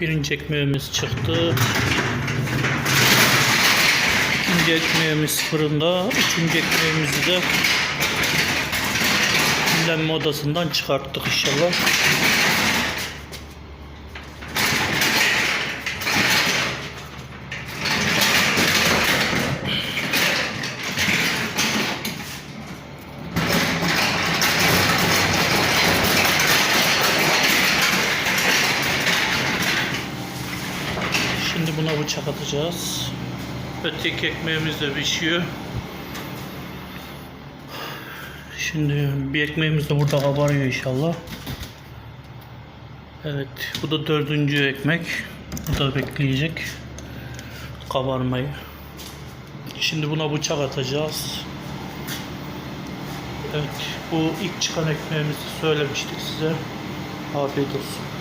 Birinci ekmeğimiz çıktı. İkinci ekmeğimiz fırında. Üçüncü ekmeğimizi de dinlenme odasından çıkarttık inşallah. Şimdi buna bıçak atacağız. Öteki ekmeğimiz de pişiyor. Şimdi bir ekmeğimiz de burada kabarıyor inşallah. Evet, bu da dördüncü ekmek. Bu da bekleyecek kabarmayı. Şimdi buna bıçak atacağız. Evet, bu ilk çıkan ekmeğimizi söylemiştik size. Afiyet olsun.